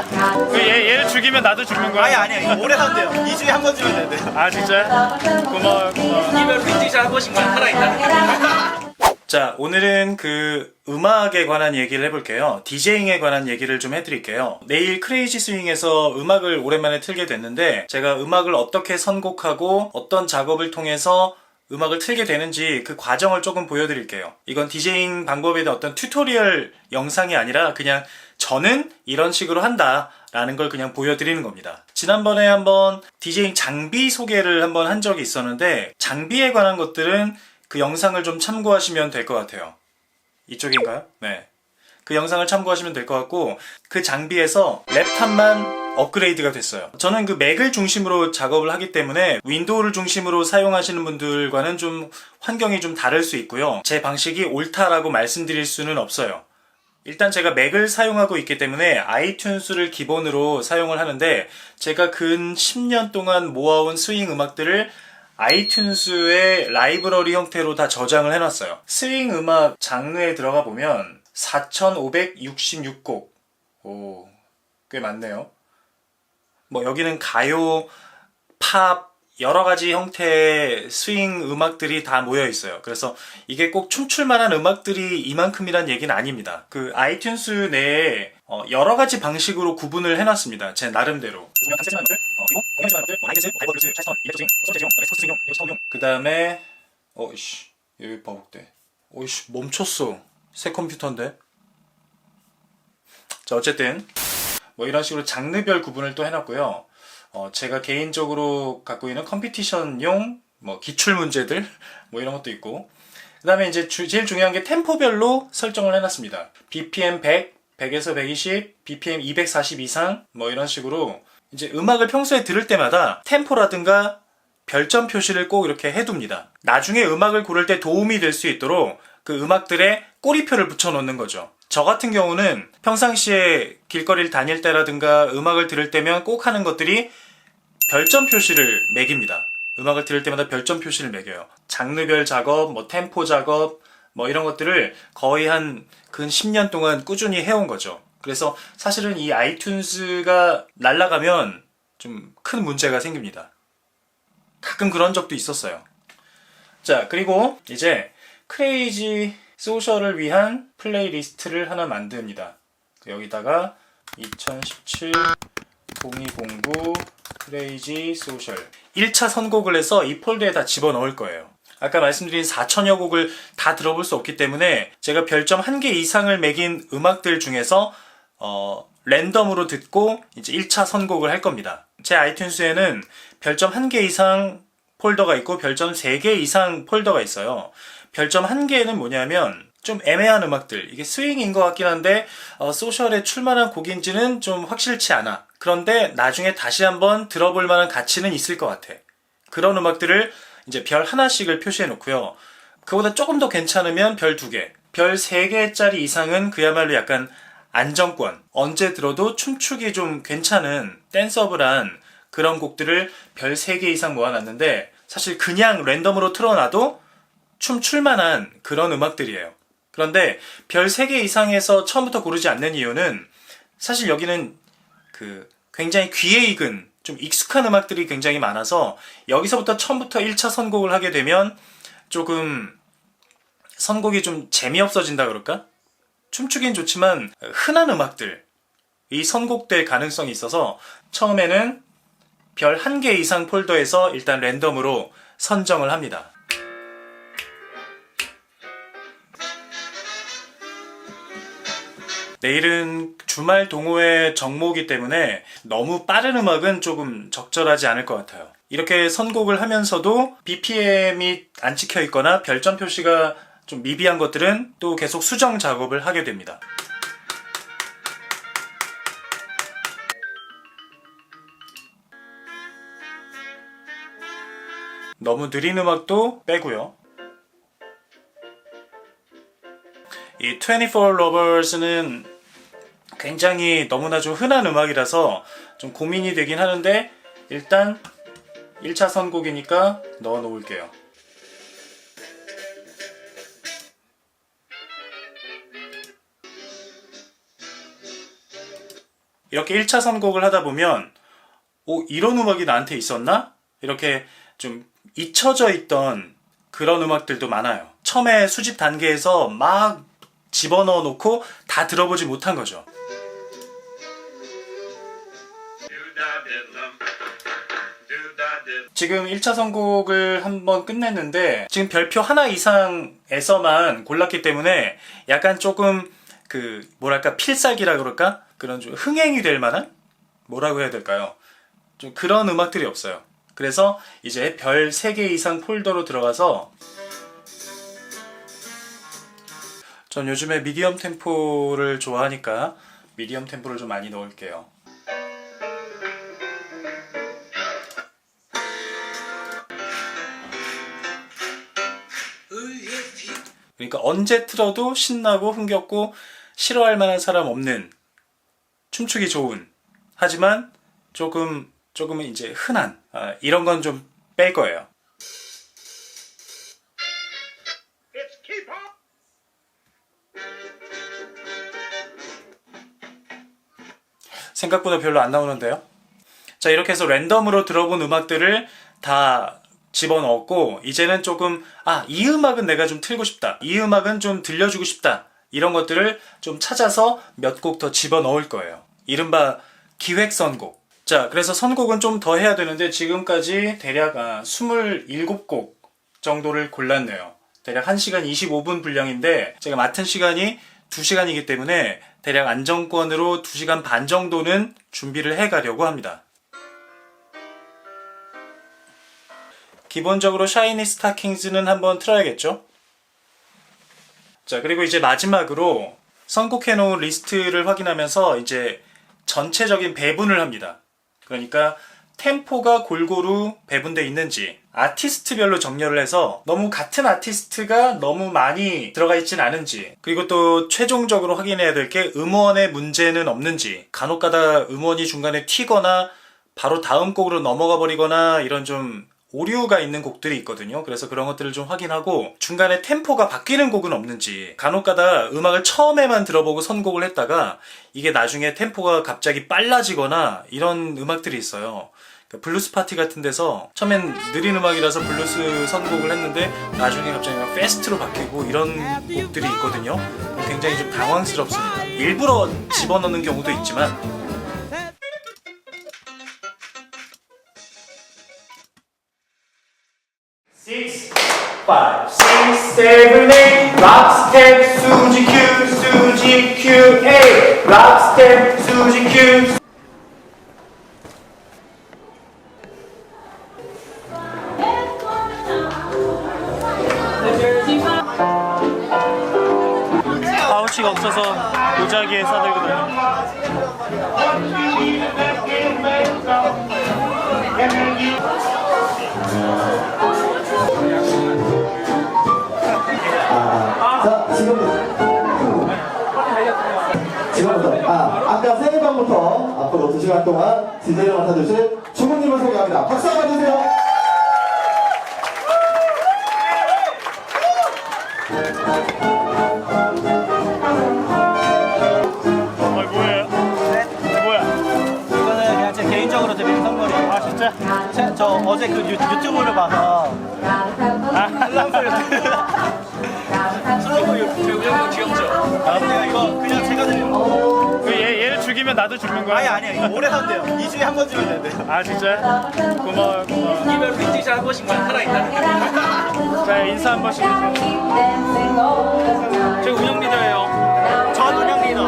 진짜? 그 얘, 얘를 죽이면 나도 죽는 거야? 아니 아니야. 이거 오래 산대요. 2주에 한 번 주면 된대 아 진짜? 고마워 고마워. 이별 윈디시 한 번씩만 살아있다는 자 오늘은 그 음악에 관한 얘기를 해볼게요. 디제잉에 관한 얘기를 좀 해드릴게요. 내일 크레이지 스윙에서 음악을 오랜만에 틀게 됐는데 제가 음악을 어떻게 선곡하고 어떤 작업을 통해서 음악을 틀게 되는지 그 과정을 조금 보여드릴게요 이건 디제잉 방법에 대한 어떤 튜토리얼 영상이 아니라 그냥 저는 이런 식으로 한다 라는 걸 그냥 보여드리는 겁니다. 지난번에 한번 디제잉 장비 소개를 한번 한 적이 있었는데 장비에 관한 것들은 그 영상을 좀 참고하시면 될 것 같아요. 이쪽인가요? 네. 그 영상을 참고하시면 될 것 같고 그 장비에서 랩탑만 업그레이드가 됐어요. 저는 그 맥을 중심으로 작업을 하기 때문에 윈도우를 중심으로 사용하시는 분들과는 좀 환경이 좀 다를 수 있고요. 제 방식이 옳다라고 말씀드릴 수는 없어요. 일단 제가 맥을 사용하고 있기 때문에 아이튠스를 기본으로 사용을 하는데 제가 근 10년 동안 모아온 스윙 음악들을 아이튠스의 라이브러리 형태로 다 저장을 해놨어요. 스윙 음악 장르에 들어가 보면 4,566곡. 오, 꽤 많네요. 뭐 여기는 가요, 팝, 여러 가지 형태의 스윙 음악들이 다 모여 있어요. 그래서 이게 꼭 춤출 만한 음악들이 이만큼이란 얘기는 아닙니다. 그 아이튠스 내에 어, 여러 가지 방식으로 구분을 해놨습니다. 제 나름대로. 그 다음에 어이씨 여기 버벅대. 어이씨 멈췄어. 새 컴퓨터인데. 자 어쨌든 뭐 이런 식으로 장르별 구분을 또 해놨고요. 어, 제가 개인적으로 갖고 있는 컴피티션용 뭐 기출 문제들 뭐 이런 것도 있고 그 다음에 이제 주- 제일 중요한 게 템포별로 설정을 해놨습니다. BPM 100, 100에서 120, BPM 240 이상 뭐 이런 식으로 이제 음악을 평소에 들을 때마다 템포라든가 별점 표시를 꼭 이렇게 해둡니다. 나중에 음악을 고를 때 도움이 될 수 있도록 그 음악들의 꼬리표를 붙여놓는 거죠. 저 같은 경우는 평상시에 길거리를 다닐 때라든가 음악을 들을 때면 꼭 하는 것들이 별점 표시를 매깁니다. 음악을 들을 때마다 별점 표시를 매겨요. 장르별 작업, 뭐 템포 작업, 뭐 이런 것들을 거의 한 근 10년 동안 꾸준히 해온 거죠. 그래서 사실은 이 아이튠스가 날아가면 좀 큰 문제가 생깁니다. 가끔 그런 적도 있었어요. 자, 그리고 이제 크레이지 소셜을 위한 플레이리스트를 하나 만듭니다. 여기다가 2017 0209 크레이지 소셜 1차 선곡을 해서 이 폴더에 다 집어넣을 거예요. 아까 말씀드린 4천여 곡을 다 들어볼 수 없기 때문에 제가 별점 1개 이상을 매긴 음악들 중에서 어, 랜덤으로 듣고 이제 1차 선곡을 할 겁니다. 제 아이튠스에는 별점 1개 이상 폴더가 있고 별점 3개 이상 폴더가 있어요. 별점 1개는 뭐냐면 좀 애매한 음악들 이게 스윙인 것 같긴 한데 어, 소셜에 출만한 곡인지는 좀 확실치 않아. 그런데 나중에 다시 한번 들어볼 만한 가치는 있을 것 같아. 그런 음악들을 이제 별 하나씩을 표시해 놓고요. 그보다 조금 더 괜찮으면 별 두 개, 별 세 개짜리 이상은 그야말로 약간 안정권. 언제 들어도 춤추기 좀 괜찮은 댄서블한 그런 곡들을 별 세 개 이상 모아놨는데 사실 그냥 랜덤으로 틀어놔도 춤출 만한 그런 음악들이에요. 그런데 별 3개 이상에서 처음부터 고르지 않는 이유는 사실 여기는 그 굉장히 귀에 익은 좀 익숙한 음악들이 굉장히 많아서 여기서부터 처음부터 1차 선곡을 하게 되면 조금 선곡이 좀 재미없어진다 그럴까? 춤추긴 좋지만 흔한 음악들 이 선곡될 가능성이 있어서 처음에는 별 1개 이상 폴더에서 일단 랜덤으로 선정을 합니다. 내일은 주말 동호회 정모이기 때문에 너무 빠른 음악은 조금 적절하지 않을 것 같아요. 이렇게 선곡을 하면서도 BPM이 안 찍혀 있거나 별점 표시가 좀 미비한 것들은 또 계속 수정 작업을 하게 됩니다. 너무 느린 음악도 빼고요. 이 24 Lovers는 굉장히 너무나 좀 흔한 음악이라서 좀 고민이 되긴 하는데 일단 1차 선곡이니까 넣어 놓을게요. 이렇게 1차 선곡을 하다 보면 오 이런 음악이 나한테 있었나? 이렇게 좀 잊혀져 있던 그런 음악들도 많아요. 처음에 수집 단계에서 막 집어넣어 놓고 다 들어보지 못한 거죠. 지금 1차 선곡을 한번 끝냈는데 지금 별표 하나 이상에서만 골랐기 때문에 약간 조금 그 뭐랄까 필살기라 그럴까 그런 좀 흥행이 될 만한 뭐라고 해야 될까요? 좀 그런 음악들이 없어요. 그래서 이제 별 3개 이상 폴더로 들어가서 전 요즘에 미디엄 템포를 좋아하니까 미디엄 템포를 좀 많이 넣을게요. 언제 틀어도 신나고 흥겹고 싫어할 만한 사람 없는 춤추기 좋은 하지만 조금 조금은 이제 흔한 아, 이런 건 좀 뺄 거예요. 생각보다 별로 안 나오는데요. 자 이렇게 해서 랜덤으로 들어본 음악들을 다 집어넣었고 이제는 조금 아 이 음악은 내가 좀 틀고 싶다. 이 음악은 좀 들려주고 싶다. 이런 것들을 좀 찾아서 몇 곡 더 집어넣을 거예요. 이른바 기획 선곡. 자 그래서 선곡은 좀 더 해야 되는데 지금까지 대략 아, 27곡 정도를 골랐네요. 대략 1시간 25분 분량인데 제가 맡은 시간이 2시간이기 때문에 대략 안정권으로 2시간 반 정도는 준비를 해 가려고 합니다 기본적으로 샤이니 스타킹즈는 한번 틀어야겠죠? 자, 그리고 이제 마지막으로 선곡해 놓은 리스트를 확인하면서 이제 전체적인 배분을 합니다. 그러니까 템포가 골고루 배분되어 있는지 아티스트별로 정렬을 해서 너무 같은 아티스트가 너무 많이 들어가 있진 않은지 그리고 또 최종적으로 확인해야 될 게 음원의 문제는 없는지 간혹가다 음원이 중간에 튀거나 바로 다음 곡으로 넘어가 버리거나 이런 좀 오류가 있는 곡들이 있거든요. 그래서 그런 것들을 좀 확인하고 중간에 템포가 바뀌는 곡은 없는지 간혹가다 음악을 처음에만 들어보고 선곡을 했다가 이게 나중에 템포가 갑자기 빨라지거나 이런 음악들이 있어요. 그러니까 블루스 파티 같은 데서 처음엔 느린 음악이라서 블루스 선곡을 했는데 나중에 갑자기 막 페스트로 바뀌고 이런 곡들이 있거든요. 굉장히 좀 당황스럽습니다. 일부러 집어넣는 경우도 있지만 five, six, seven, eight. Rock step, Suzy Q, Suzy Q, eight. Rock step, Suzy Q. 파우치가 없어서 도자기에 다녀. 지금부터. 지금부터. 아, 아까 생일밤부터 앞으로 2시간 동안 디제이를 맡아주실 주부님을 소개합니다. 박수 한번 주세요. 아, 뭐예요? 뭐야? 이거는 그냥 제 개인적으로 드리는 선물이에요. 아, 진짜? 제- 저 어제 그 유, 유튜브를 봐서 우영이 귀엽죠? 아, 근데 이거 그냥 제가 거. 그 얘, 얘를 죽이면 나도 죽는 거야? 아니 아니야 이거 오래 산대요. 2주에 한 번 주면 되는데. 아, 진짜? 고마워요, 고마워. 이별 인증샷 한 번씩만 살아있다는 자, 인사 한 번씩 해주세요. 제 운영 리더예요 전 운영 리더.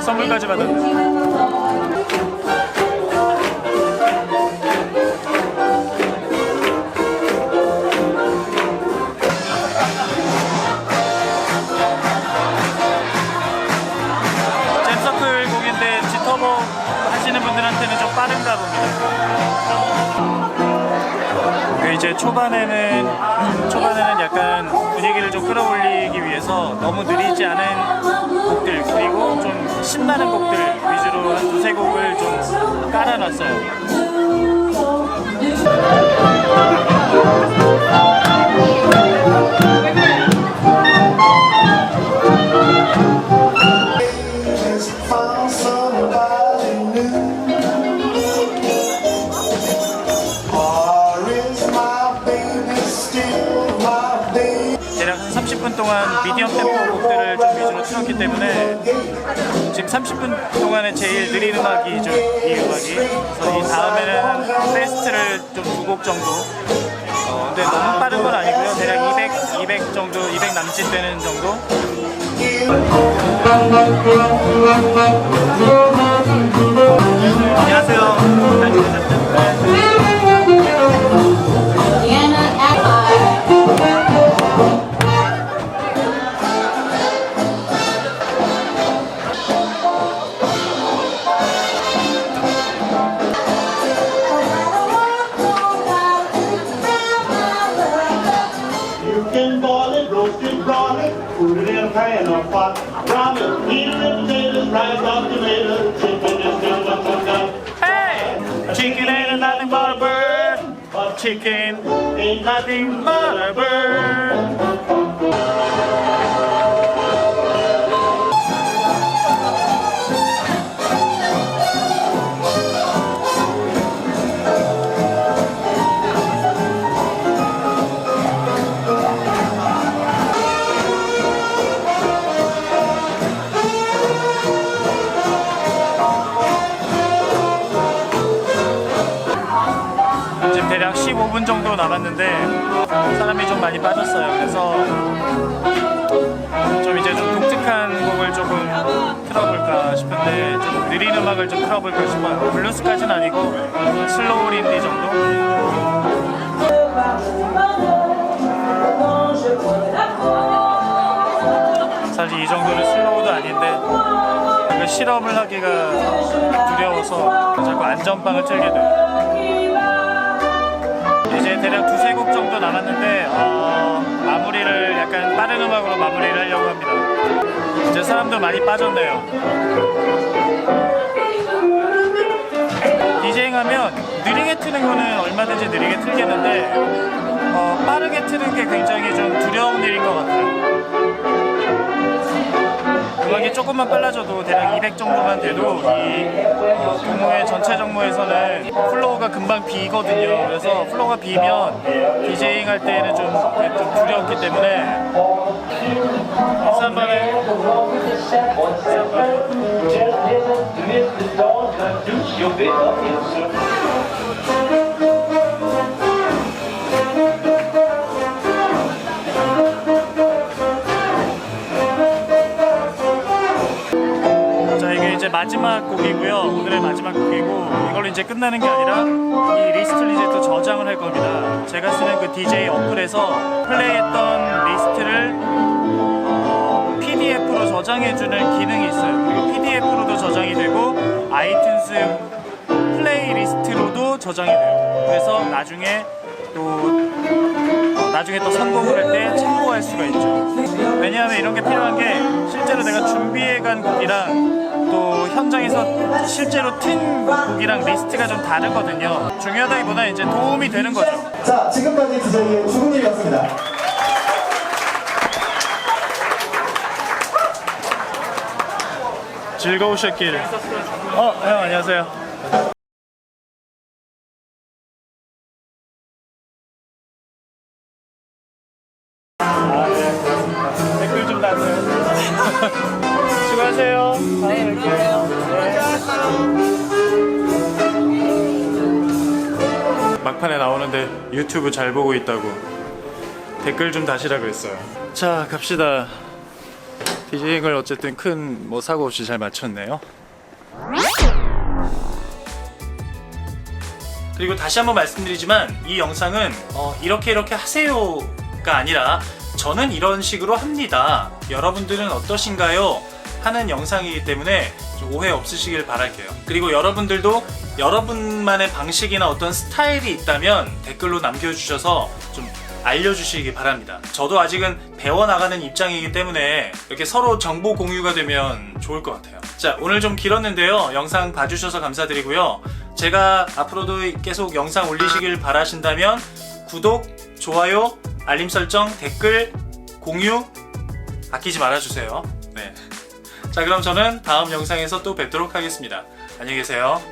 선물까지 받았네. 빠른가 봅니다. 그 이제 초반에는 초반에는 약간 분위기를 좀 끌어올리기 위해서 너무 느리지 않은 곡들 그리고 좀 신나는 곡들 위주로 한 두세 곡을 좀 깔아놨어요. 때문에 지금 30분 동안에 제일 느린 음악이죠 이 음악이. 그래서 이 다음에는 베스트를 좀 두 곡 정도. 어, 근데 너무 빠른 건 아니고요. 대략 200, 200 정도 200 남짓 되는 정도? 안녕하세요. You can boil it, roast it, broil it, put it in a pan or pot. Ramen, peanut and potatoes, rice or tomatoes, chicken is still the cook Hey! Chicken ain't nothing but a bird But Chicken ain't nothing but a bird 남았는데 사람이 좀 많이 빠졌어요. 그래서 좀 이제 좀 독특한 곡을 조금 틀어볼까 싶은데 좀 느린 음악을 좀 틀어볼까 싶어요. 블루스까지는 아니고 슬로우 린디 정도. 사실 이 정도는 슬로우도 아닌데 약간 실험을 하기가 두려워서 자꾸 안전빵을 틀게 돼요. 이제 대략 두세 곡 정도 남았는데 어, 마무리를 약간 빠른 음악으로 마무리를 하려고 합니다. 이제 사람도 많이 빠졌네요. 디제잉 하면 느리게 트는 거는 얼마든지 느리게 틀겠는데 어, 빠르게 트는 게 굉장히 좀 두려운 일인 것 같아요. 음악이 조금만 빨라져도 대략 200 정도만 돼도 이 어, 동호회 전체 정모에서는 플로우가 금방 비거든요. 그래서 플로우가 비면 디제잉 할 때는 좀, 좀 두려웠기 때문에 한번 해. 끝나는 게 아니라 이 이제 또 저장을 할 겁니다. 제가 쓰는 그 DJ 어플에서 플레이했던 리스트를 어, PDF로 저장해주는 기능이 있어요. 그리고 PDF로도 저장이 되고 아이튠스 플레이리스트로도 저장이 돼요. 그래서 나중에 또 어, 나중에 또 선곡을 할 때 참고할 수가 있죠. 왜냐하면 이런 게 필요한 게 실제로 내가 준비해간 곡이랑 또 현장에서 실제로 튼 곡이랑 리스트가 좀 다르거든요. 중요하다기보다 이제 도움이 되는 거죠. 자, 지금까지 디제이의 주군님이었습니다. 즐거우셨길. 어, 형 안녕하세요. 유튜브 잘 보고 있다고 댓글 좀 다시라 그랬어요. 자, 갑시다. 디제잉을 어쨌든 큰 뭐 사고 없이 잘 마쳤네요. 그리고 다시 한번 말씀드리지만 이 영상은 어, 이렇게 이렇게 하세요가 아니라 저는 이런 식으로 합니다. 여러분들은 어떠신가요? 하는 영상이기 때문에 좀 오해 없으시길 바랄게요. 그리고 여러분들도 여러분만의 방식이나 어떤 스타일이 있다면 댓글로 남겨주셔서 좀 알려주시기 바랍니다. 저도 아직은 배워나가는 입장이기 때문에 이렇게 서로 정보 공유가 되면 좋을 것 같아요. 자, 오늘 좀 길었는데요. 영상 봐주셔서 감사드리고요. 제가 앞으로도 계속 영상 올리시길 바라신다면 구독, 좋아요, 알림 설정, 댓글, 공유 아끼지 말아주세요. 네. 자, 그럼 저는 다음 영상에서 또 뵙도록 하겠습니다. 안녕히 계세요.